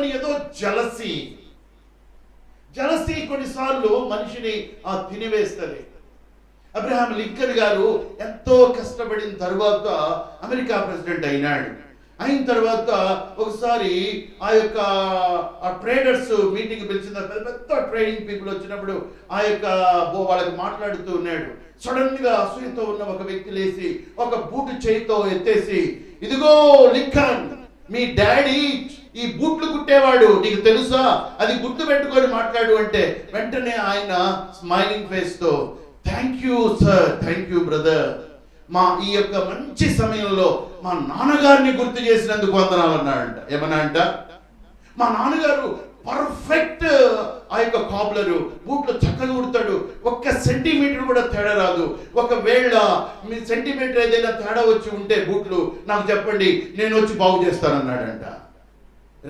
వాళ్ళని ఏదో jealousy. Jealousy కొన్నిసార్లు మనిషిని ఆ తినివేస్తుంది. అబ్రహాం లింకన్ గారు ఎంతో కష్టపడిన తర్వాత అమెరికా ప్రెసిడెంట్ అయినాడు. అయిన తర్వాత ఒకసారి ఆ యొక్క ఆ ట్రేడర్స్ మీటింగ్ పిలిచిన పెద్ద పెద్ద ట్రేడింగ్ పీపుల్ వచ్చినప్పుడు ఆ యొక్క వాళ్ళకి మాట్లాడుతూ ఉన్నాడు. సడన్గా అసూయతో ఉన్న ఒక వ్యక్తి లేచి ఒక బూటు చేయితో ఎత్తేసి ఇదిగో లింకన్ మీ డాడీ ఈ బూట్లు కుట్టేవాడు నీకు తెలుసా? అది గుర్తు పెట్టుకొని మాట్లాడు అంటే వెంటనే ఆయన smiling ఫేస్తో thank you sir thank you brother మా ఈ యొక్క మంచి సమయంలో మా నాన్నగారిని గుర్తు చేసినందుకు వందనాలు అన్నాడంట. ఏమన్నా అంట? మా నాన్నగారు పర్ఫెక్ట్ ఆ యొక్క కాపులరు బూట్లు చక్కగా కుడతాడు. ఒక్క సెంటీమీటర్ కూడా తేడా రాదు. ఒకవేళ మీ సెంటీమీటర్ ఏదైనా తేడా వచ్చి ఉంటే బూట్లు నాకు చెప్పండి నేను వచ్చి బాగు చేస్తానన్నాడంట.